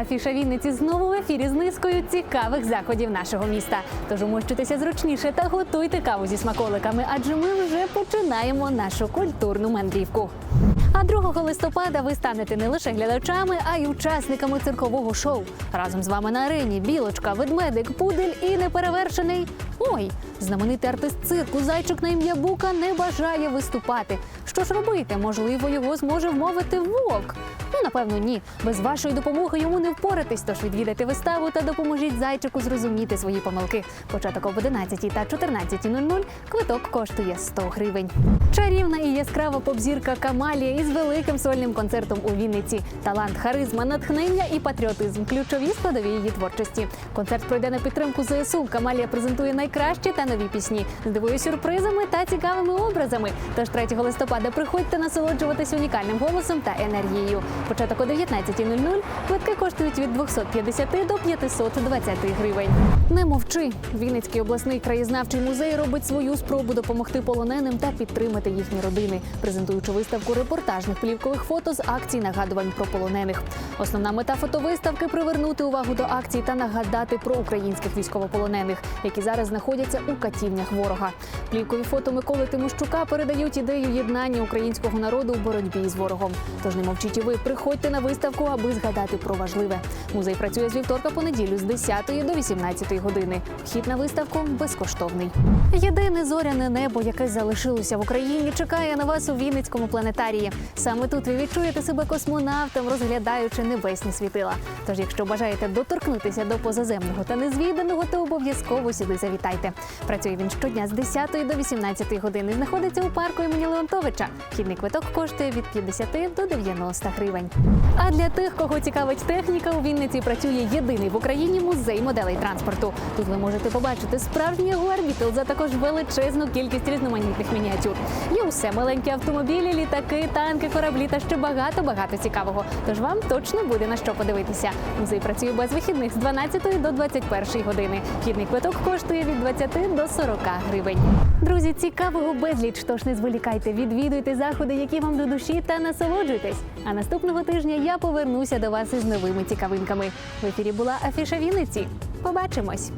Афіша Вінниці знову в ефірі з низкою цікавих заходів нашого міста. Тож умощуйтеся зручніше та готуйте каву зі смаколиками, адже ми вже починаємо нашу культурну мандрівку. А 2 листопада ви станете не лише глядачами, а й учасниками циркового шоу. Разом з вами на арені білочка, ведмедик, пудель і неперевершений. Ой, знаменитий артист цирку зайчик на ім'я Бука не бажає виступати. Що ж робити? Можливо, його зможе вмовити вовк. Ну, напевно, ні. Без вашої допомоги йому не впоратись. Тож відвідайте виставу та допоможіть зайчику зрозуміти свої помилки. Початок об 11 та 14.00. Квиток коштує 100 гривень. Чарівна і яскрава попзірка Камалія із великим сольним концертом у Вінниці. Талант, харизма, натхнення і патріотизм ключові складові її творчості. Концерт пройде на підтримку ЗСУ. Камалія презентує найкращі та нові пісні, здивує сюрпризами та цікавими образами. Тож 3 листопада приходьте насолоджуватись унікальним голосом та енергією. Початок о 19.00. Квитки коштують від 250 до 520 гривень. Не мовчи. Вінницький обласний краєзнавчий музей робить свою спробу допомогти полоненим та підтримати їхні родини, презентуючи виставку репортажних плівкових фото з акцій нагадувань про полонених. Основна мета фотовиставки привернути увагу до акцій та нагадати про українських військовополонених, які зараз знаходяться у катівнях ворога. Плівкові фото Миколи Тимощука передають ідею єднання українського народу у боротьбі з ворогом. Тож не мовчіть і ви, приходьте на виставку, аби згадати про важливе. Музей працює з вівторка по неділю з 10 до 18 години. Вхід на виставку безкоштовний. Єдине зоряне небо, яке залишилося в Україні, чекає на вас у Вінницькому планетарії. Саме тут ви відчуєте себе космонавтом, розглядаючи небесні світила. Тож, якщо бажаєте доторкнутися до позаземного та незвіданого, то обов'язково сюди завітайте. Працює він щодня з 10 до 18 години. Знаходиться у парку імені Леонтовича. Вхідний квиток коштує від 50 до 90 гривень. А для тих, кого цікавить техніка, у Вінниці працює єдиний в Україні музей моделей транспорту. Тут ви можете побачити справжній Jaguar за також величезну кількість різноманітних мініатюр. Є усе маленькі автомобілі, літаки, танки, кораблі та ще багато багато цікавого. Тож вам точно буде на що подивитися. Музей працює без вихідних з 12 до 21 години. Вхідний квиток коштує від 20 до 40 гривень. Друзі, цікавого безліч. Тож не зволікайте, відвідуйте заходи, які вам до душі, та насолоджуйтесь. А наступного тижня я повернуся до вас із новими цікавинками. В ефірі була Афіша Вінниці. Побачимось.